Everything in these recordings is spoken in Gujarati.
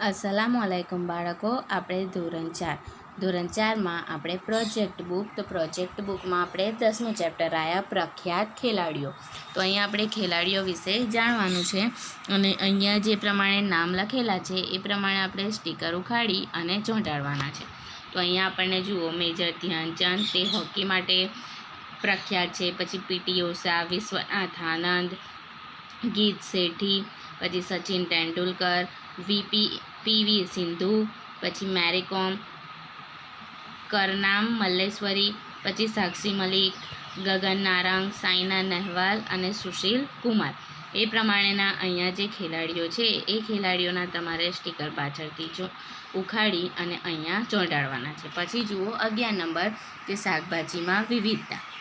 અસલામ વાલેકુમ બાળકો, આપણે ધોરણ ચાર. ધોરણ ચારમાં આપણે પ્રોજેક્ટ બુક, તો પ્રોજેક્ટ બુકમાં આપણે દસમું ચેપ્ટર આવ્યા પ્રખ્યાત ખેલાડીઓ. તો અહીંયા આપણે ખેલાડીઓ વિશે જાણવાનું છે અને અહીંયા જે પ્રમાણે નામ લખેલા છે, એ પ્રમાણે આપણે સ્ટીકર ઉખાડી અને ચોંટાડવાના છે. તો અહીંયા આપણને જુઓ, મેજર ધ્યાનચંદ તે હોકી માટે પ્રખ્યાત છે, પછી પીટી ઓષા વિશ્વનાથ આનંદ ગીત શેઠી, પછી સચિન તેંડુલકર વીપી પીવી સિંધુ, પછી મેરીકોમ, કરનામ મલ્લેશ્વરી, પછી સાક્ષી મલિક, ગગન નારંગ, સાયના નહેવાલ અને સુશીલ કુમાર. એ પ્રમાણેના અહીંયા જે ખેલાડીઓ છે, એ ખેલાડીઓના તમારે સ્ટીકર પાછળથી જો ઉખાડી અને અહીંયા ચોંટાડવાના છે. પછી જુઓ અગિયાર નંબર કે શાકભાજીમાં વિવિધતા.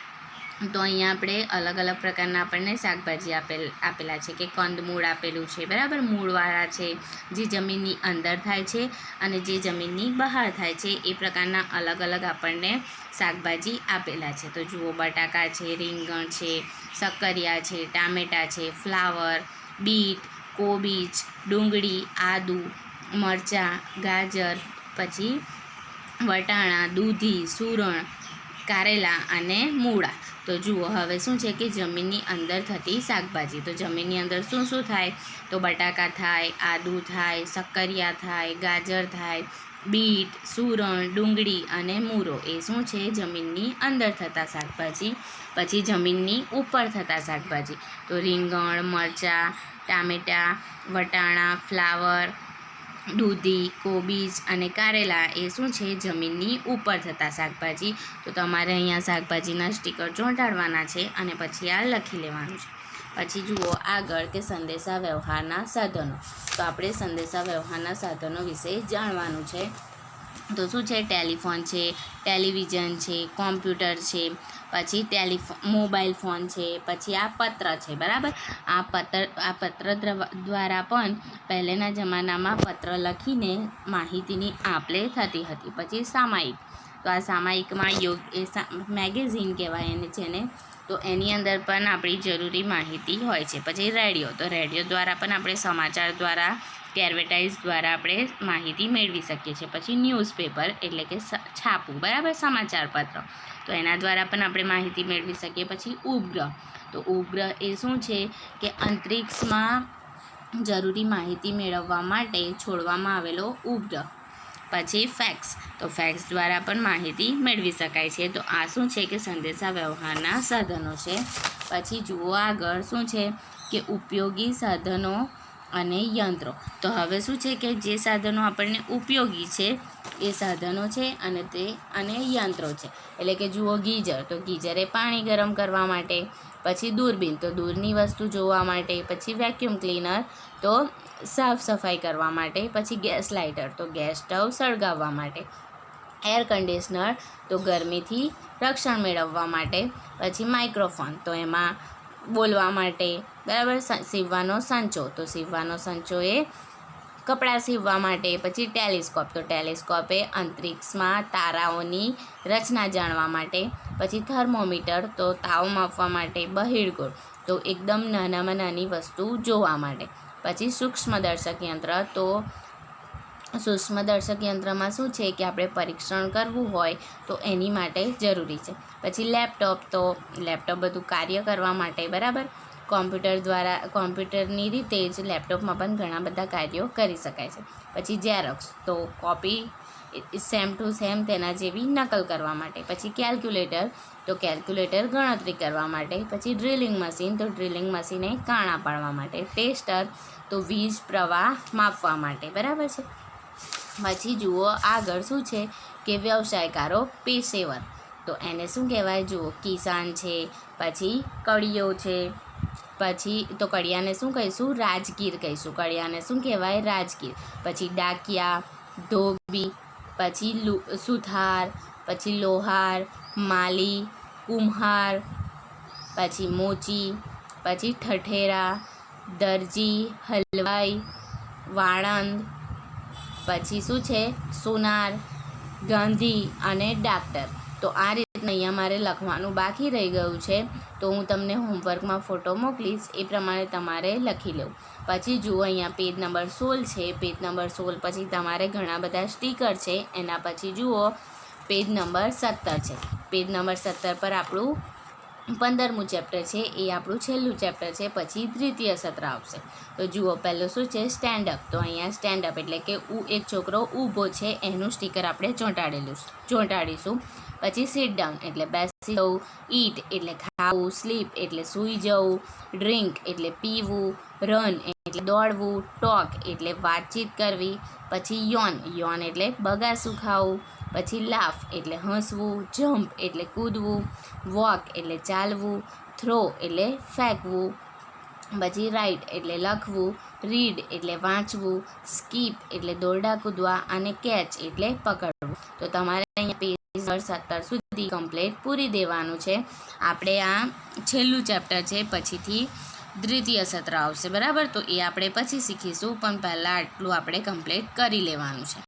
તો અહીંયા આપણે અલગ અલગ પ્રકારના આપણને શાકભાજી આપેલ આપેલા છે કે કંદમૂળ આપેલું છે, બરાબર? મૂળવાળા છે, જે જમીનની અંદર થાય છે અને જે જમીનની બહાર થાય છે, એ પ્રકારના અલગ અલગ આપણને શાકભાજી આપેલા છે. તો જુઓ, બટાકા છે, રીંગણ છે શક્કરિયા છે, ટામેટાં છે, ફ્લાવર, બીટ, કોબીજ, ડુંગળી, આદુ, મરચાં, ગાજર, પછી વટાણા, દૂધી, સુરણ કારેલા અને મૂળા. તો જુઓ, હવે શું છે કે જમીનની અંદર થતી શાકભાજી. તો જમીનની અંદર શું શું થાય? તો બટાકા થાય, આદુ થાય શક્કરિયા થાય, ગાજર થાય, બીટ, સુરણ, ડુંગળી અને મૂરો. એ શું છે? જમીનની અંદર થતા શાકભાજી. પછી જમીનની ઉપર થતા શાકભાજી. તો રીંગણ, મરચાં, ટામેટાં, વટાણા, ફ્લાવર દૂધી, કોબીજ અને કારેલા એ શું છે? જમીનની ઉપર થતા શાકભાજી. તો તમારે અહીંયા શાકભાજીના સ્ટીકર ચોંટાડવાના છે અને પછી આ લખી લેવાનું છે. પછી જુઓ આગળ કે સંદેશા વ્યવહારના સાધનો. તો આપણે સંદેશા વ્યવહારના સાધનો વિશે જાણવાનું છે. તો શું છે? ટેલિફોન છે, ટેલિવિઝન છે, કોમ્પ્યુટર છે, પછી ટેલિફો, મોબાઈલ ફોન છે, પછી આ પત્ર છે, બરાબર? આ પત્ર આ પત્ર દ્વારા પણ પહેલેના જમાનામાં પત્ર લખીને માહિતીની આપલે થતી હતી. પછી સામાયિક. તો આ સામાયિકમાં યોગ, એ મેગેઝિન કહેવાય એને જેને. તો એની અંદર પણ આપણી જરૂરી માહિતી હોય છે. પછી રેડિયો. તો રેડિયો દ્વારા પણ આપણે સમાચાર દ્વારા કે એડવર્ટાઇઝ દ્વારા આપણે માહિતી મેળવી શકીએ છીએ. પછી ન્યૂઝપેપર એટલે કે છાપું, બરાબર? સમાચારપત્ર. તો એના દ્વારા પણ આપણે માહિતી મેળવી શકીએ. પછી ઉપગ્રહ. તો ઉપગ્રહ એ શું છે કે અંતરિક્ષમાં જરૂરી માહિતી મેળવવા માટે છોડવામાં આવેલો ઉપગ્રહ. પછી ફેક્સ તો ફેક્સ દ્વારા પણ માહિતી મેળવી શકાય છે. તો આ શું છે કે સંદેશા વ્યવહારના સાધનો છે. પછી જુઓ આગળ શું છે કે ઉપયોગી સાધનો અને યંત્રો. તો હવે શું છે કે જે સાધનો આપણને ઉપયોગી છે, એ સાધનો છે અને તે, અને યંત્રો છે. એટલે કે જુઓ ગીઝર, તો ગીઝર એ પાણી ગરમ કરવા માટે, પછી દૂરબીન, તો દૂરની વસ્તુ જોવા માટે, પછી વેક્યુમ ક્લીનર તો સાફ સફાઈ કરવા માટે, પછી ગેસ લાઇટર, તો ગેસ સ્ટવ સળગાવવા માટે, એર કન્ડિશનર, તો ગરમીથી રક્ષણ મેળવવા માટે, પછી માઇક્રોફોન, તો એમાં બોલવા માટે. બરાબર? સીવવાનો સંચો. તો સીવવાનો સંચો એ કપડાં સીવવા માટે, પછી ટેલિસ્કોપ. તો ટેલિસ્કોપ એ અંતરિક્ષમાં તારાઓની રચના જાણવા માટે, પછી થર્મોમીટર, તો તાવ માપવા માટે બહિર્ગોળ. તો એકદમ નાનામાં નાની વસ્તુ જોવા માટે. પછી સૂક્ષ્મદર્શક યંત્ર, તો સૂક્ષ્મદર્શક યંત્રમાં શું છે કે આપણે પરીક્ષણ કરવું હોય તો એની માટે જરૂરી છે. પછી લેપટોપ તો લેપટોપ બધું કાર્ય કરવા માટે, બરાબર? કોમ્પ્યુટર દ્વારા, કોમ્પ્યુટરની રીતે જ લેપટોપમાં પણ ઘણા બધા કાર્યો કરી શકાય છે. પછી ઝેરોક્સ તો કોપી સેમ ટુ સેમ તેના જેવી નકલ કરવા માટે. પછી કેલ્ક્યુલેટર તો કેલ્ક્યુલેટર ગણતરી કરવા માટે. પછી ડ્રિલિંગ મશીન તો ડ્રિલિંગ મશીને કાણા પાડવા માટે. ટેસ્ટર તો વીજ પ્રવાહ માપવા માટે. બરાબર છે? પછી જુઓ આગળ શું છે? કે વ્યવસાયકારો, પેશેવર. તો એને શું કહેવાય? જુઓ, કિસાન છે, પછી કડિયો છે, પછી તો કડિયાને શું કહીશું? રાજગીર કહીશું. કડિયાને શું કહેવાય? રાજગીર. પછી ડાકિયા, ધોબી, પછી લુ, સુથાર, પછી લોહાર, માલી, કુમ્હાર, પછી મોચી, પછી ઠઠેરા, દરજી, હલવાઈ વાળંદ પછી શું છે? સોનાર, ગાંધી અને ડાક્ટર. તો આ રીતના અહીંયા મારે લખવાનું બાકી રહી ગયું છે. તો હું તમને હોમવર્કમાં ફોટો મોકલીશ, એ પ્રમાણે તમારે લખી લેવું. પછી જુઓ અહીંયા પેજ નંબર સોળ છે. પેજ નંબર સોળ પછી તમારે ઘણા બધા સ્ટીકર છે. એના પછી જુઓ, પેજ નંબર સત્તર છે. પેજ નંબર સત્તર પર આપણું પંદરમું ચેપ્ટર છે, એ આપણું છેલ્લું ચેપ્ટર છે, પછી દ્વિતીય સત્ર આવશે. તો જુઓ, પહેલું શું છે? સ્ટેન્ડઅપ તો અહીંયા સ્ટેન્ડઅપ એટલે કે ઉ, એક છોકરો ઊભો છે, એનું સ્ટીકર આપણે ચોંટાડેલું ચોંટાડીશું. પછી સીટ ડાઉન એટલે બેસી જવું ઈટ એટલે ખાવું સ્લીપ એટલે સૂઈ જવું ડ્રિંક એટલે પીવું રન એટલે દોડવું ટોક એટલે વાતચીત કરવી, પછી યોન યોન એટલે બગાસું ખાવું પછી લાફ એટલે હસવું જમ્પ એટલે કૂદવું વોક એટલે ચાલવું થ્રો એટલે ફેંકવું, પછી રાઇટ એટલે લખવું રીડ એટલે વાંચવું સ્કીપ એટલે દોરડા કૂદવા અને કેચ એટલે પકડવું. તો તમારે અહીંયા પેજ સત્તર સુધી કમ્પ્લેટ પૂરી દેવાનું છે. આપણે આ છેલ્લું ચેપ્ટર છે, પછીથી દ્વિતીય સત્ર આવશે, બરાબર? તો એ આપણે પછી શીખીશું, પણ પહેલાં આટલું આપણે કમ્પ્લીટ કરી લેવાનું છે.